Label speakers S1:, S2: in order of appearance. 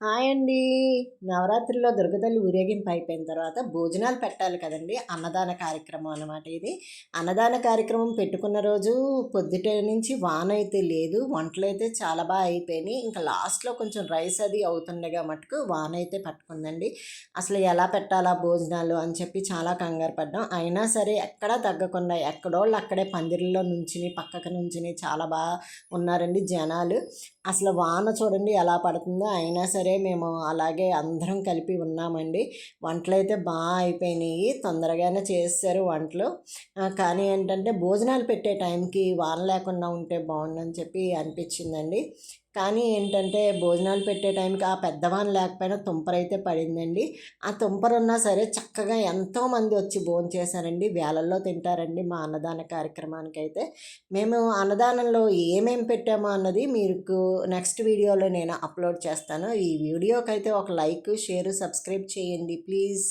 S1: Hi అండి. నవరాత్రిలో దుర్గతల్లి ఊరేగింపు అయిపోయిన తర్వాత భోజనాలు పెట్టాలి కదండి. అన్నదాన కార్యక్రమం అన్నమాట ఇది. అన్నదాన కార్యక్రమం పెట్టుకున్న రోజు పొద్దుట నుంచి వాన అయితే లేదు. వంటలు అయితే చాలా బాగా అయిపోయినాయి. ఇంకా లాస్ట్లో కొంచెం రైస్ అది అవుతుండగా మటుకు వాన అయితే పట్టుకుందండి. అసలు ఎలా పెట్టాలా భోజనాలు అని చెప్పి చాలా కంగారు పడ్డాం. అయినా సరే ఎక్కడా తగ్గకుండా ఎక్కడోళ్ళు అక్కడే పందిరిలో నుంచుని పక్కకు నుంచుని చాలా బాగా ఉన్నారండి జనాలు. అసలు వాన చూడండి ఎలా పడుతుందో అయినా సరే మేము అలాగే అందరం కలిపి ఉన్నామండి. వంటలు అయితే బాగా అయిపోయినాయి తొందరగానే చేస్తారు వంటలు. కానీ ఏంటంటే భోజనాలు పెట్టే టైంకి వాన లేకుండా ఉంటే బాగుండని చెప్పి అనిపించిందండి. కానీ ఏంటంటే భోజనాలు పెట్టే టైంకి ఆ పెద్దవాన్ లేకపోయినా తుంపర అయితే పడిందండి. ఆ తుంపర ఉన్నా సరే చక్కగా ఎంతోమంది వచ్చి భోజనం చేశారండి. వేలల్లో తింటారండి మా అన్నదాన కార్యక్రమానికి అయితే మేము అన్నదానంలో ఏమేమి పెట్టామో అన్నది మీకు నెక్స్ట్ వీడియోలో నేను అప్లోడ్ చేస్తాను. ఈ వీడియోకి అయితే ఒక లైక్ షేర్ సబ్స్క్రైబ్ చేయండి ప్లీజ్.